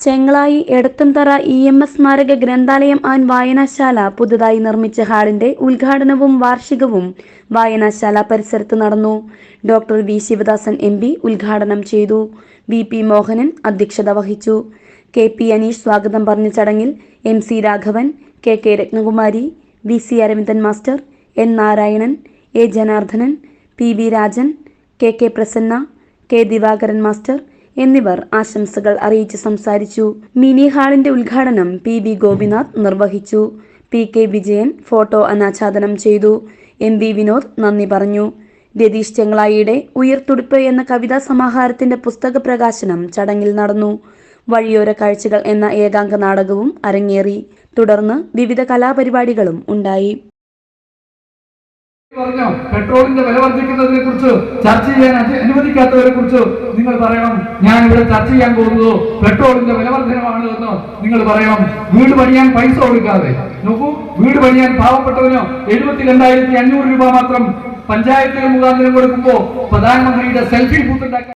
Chengalayi Edathumthara E M S സ്മാരക ഗ്രന്ഥാലയം and വായനശാല പുതുതായി നിർമ്മിച്ച ഹാളിന്റെ ഉദ്ഘാടനവും വാർഷികവും വായനശാല പരിസരത്ത് നടന്നു. Doctor V Sivadasan M P ഉദ്ഘാടനം ചെയ്തു. വി പി മോഹനൻ അധ്യക്ഷത വഹിച്ചു. കെ പി അനീഷ് സ്വാഗതം പറഞ്ഞ ചടങ്ങിൽ M C Raghavan K K Ratnakumari V C Aravindan master N Narayanan A Janardhanan P V Rajan K K Prasanna K Divakaran master എന്നിവർ ആശംസകൾ അറിയിച്ച് സംസാരിച്ചു. മിനി ഹാളിന്റെ ഉദ്ഘാടനം പി വി ഗോപിനാഥ് നിർവഹിച്ചു. പി കെ വിജയൻ ഫോട്ടോ അനാച്ഛാദനം ചെയ്തു. എം വി വിനോദ് നന്ദി പറഞ്ഞു. രതീഷ് ചെങ്ങളായിയുടെ ഉയർത്തുടുപ്പ് എന്ന കവിതാ സമാഹാരത്തിന്റെ പുസ്തക പ്രകാശനം ചടങ്ങിൽ നടന്നു. വഴിയോര കാഴ്ചകൾ എന്ന ഏകാംഗ നാടകവും അരങ്ങേറി. തുടർന്ന് വിവിധ കലാപരിപാടികളും ഉണ്ടായി. പറഞ്ഞോ? പെട്രോളിന്റെ വില വർദ്ധിക്കുന്നതിനെ കുറിച്ച് ചർച്ച ചെയ്യാൻ അനു- അനുവദിക്കാത്തവരെ കുറിച്ച് നിങ്ങൾ പറയണം. ഞാൻ ഇവിടെ ചർച്ച ചെയ്യാൻ പോകുന്നത് പെട്രോളിന്റെ വില വർധനമാണ് എന്ന് നിങ്ങൾ പറയണം. വീട് പണിയാൻ പൈസ കൊടുക്കാതെ. നോക്കൂ വീട് പണിയാൻ പാവപ്പെട്ടവന് എഴുപത്തി രണ്ടായിരത്തി അഞ്ഞൂറ് രൂപ മാത്രം പഞ്ചായത്തുകൾ മുഖാന്തരം കൊടുക്കുമ്പോൾ പ്രധാനമന്ത്രിയുടെ സെൽഫി ബൂത്ത് ഉണ്ടാക്കാൻ